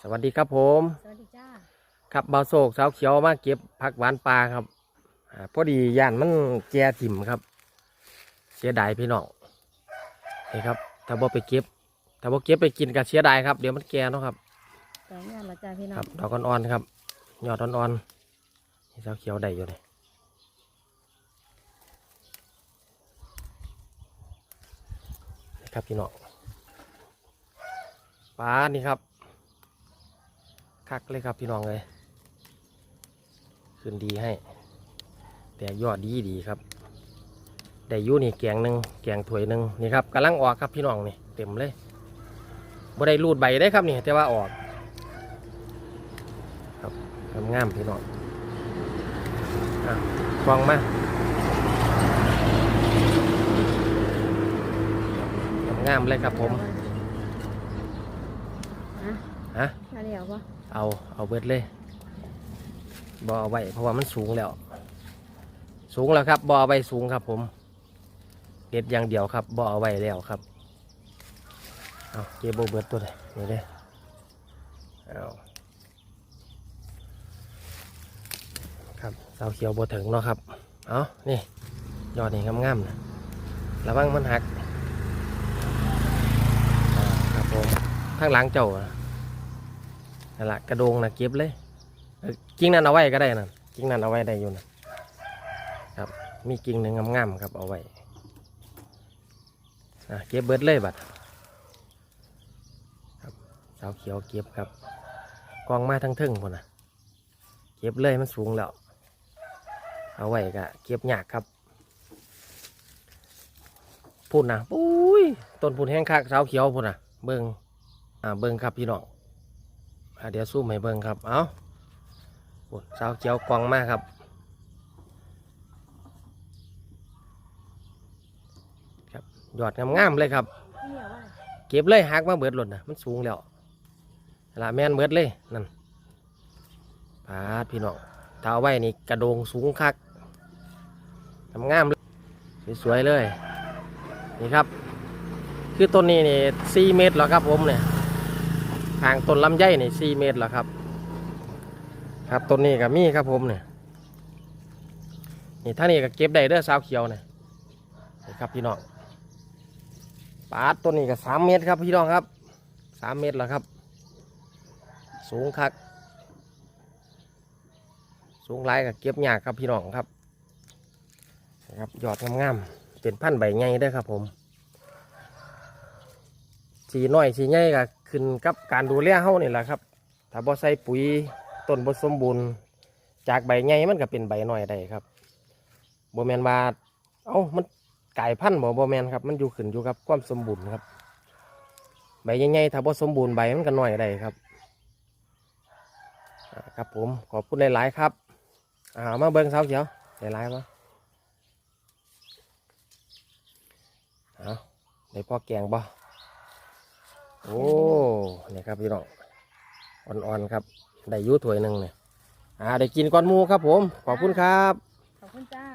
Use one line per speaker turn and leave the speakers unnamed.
สวัสดีครับผม
สวัสดีจ้า
ครับบาวโศกสาวเขียวมาเก็บผักหวานปลาครับอาพอดีย่านมันแจถิ่มครับ เสียดายพี่น้องนี่ครับ ถ้าบ่ไปเก็บ ถ้าบ่เก็บไปกินก็เสียดายครับ เดี๋ยวมันแก่เนาะครับ
แต่งานละจ้าพี่น้
ค
อ
รับ
ง
ดอกอ่อนๆครับ ยอดอ่อนๆนี่สาวเขียวได้อยู่เลยนี่ครับพี่น้องปลานี่ครับ คักเลยครับพี่น้องเลยขึ้นดีให้ แต่ยอดดีดีครับได้อยูนี่แกงหนึ่งแกงถ้วยหนึ่งนี่ครับกำลังออกครับพี่น้องนี่เต็มเลยบ่ได้รูดใบได้ครับนี่แต่ว่าออก ครับงามๆพี่น้องอะฟองมางามๆเลยครับผม
ฮะ
ฮะ
มาเดี๋ยวปะ
เอาเอาเบิดเลยบอเอาไว้เพราะว่ามันสูงแล้ว สูงแล้วครับบอเอาไว้สูงครับ ผมเด็ดอย่างเดียวครับบอเอาไว้แล้วครับเอาเก็บโบเบิดตัวเลยนี่เลยเอาครับเสาเขียวโบถึงเนาะครับเอานี่ยอดนี่งามๆนะระวังมันหักครับผมข้างหลังเจ้า นั่นแหละกระโดงนะเก็บเลยกิ่งนั้นเอาไว้ก็ได้นะกิ่งนั้นเอาไว้ได้อยู่นะครับ มีกิ่งหนึ่งงามๆครับเอาไว้อะเก็บเบิดเลยบัดครับสาวเขียวเก็บครับกองมาทั้งทึ่งคนนะเก็บเลยมันสูงแล้วเอาไว้ก็เก็บหยากครับพูดนะปุ้ยต้นพูนแห้งคักสาวเขียวพูดนะเบิ้งอ่าเบิ้งครับพี่น้อง เดี๋ยวซูมให้เบิ่งครับ เอาโอ้สาวเขียวกวางมากครับ ครับยอดงามๆเลยครับ
เก็
บเลยหักมาเบิดหล่นนะมันสูงแล้วละแม่นเบิดเลยนั่นปาดพี่น้องถ้าไว้นี่กระโดงสูงคักงามเลยสวยๆเลย นี่ครับ คือต้นนี้นี่สี่เมตรแล้วครับผมเนี่ย ห่างต้นลำไยนี่สี่เมตรแล้วครับ ครับต้นนี้กับมีครับผมเนี่ยนี่ท่านี่ก็เก็บได้เด้อสาวเขียวเนี่ยนะครับพี่น้องปาดต้นนี้ก็สามเมตรครับพี่น้องครับสามเมตรแล้วครับ สูงคักสูงหลายกับเก็บยากครับพี่น้องครับนะครับยอดงามๆเป็นพันใบใหญ่เด้ครับผมสีน้อยสีใหญ่ก็ ขึ้นกับการดูแลเฮานี่แหละครับ ถ้าบ่ใส่ปุ๋ยต้นบ่สมบูรณ์ จากใบใหญ่มันก็เป็นใบน้อยได้ครับบ่แมนว่าเอ้ามันกลายพันธุ์บ่บ่แมนครับ มันอยู่ขึ้นอยู่กับความสมบูรณ์ครับ ใบใหญ่ๆถ้าบ่สมบูรณ์ใบมันก็น้อยได้ครับครับผมขอบคุณหลายๆครับอ่ามาเบิ่งเสาเขียวหลายๆมาเอาได้พอแกงบ่ โอ้เนี่ยครับพี่น้องอ่อนๆครับ ได้ยุ้ถ้วยหนึ่งเนี่ยอ่าได้กินก้อนมูครับผม ขอบคุณครับ
ขอบคุณจ้า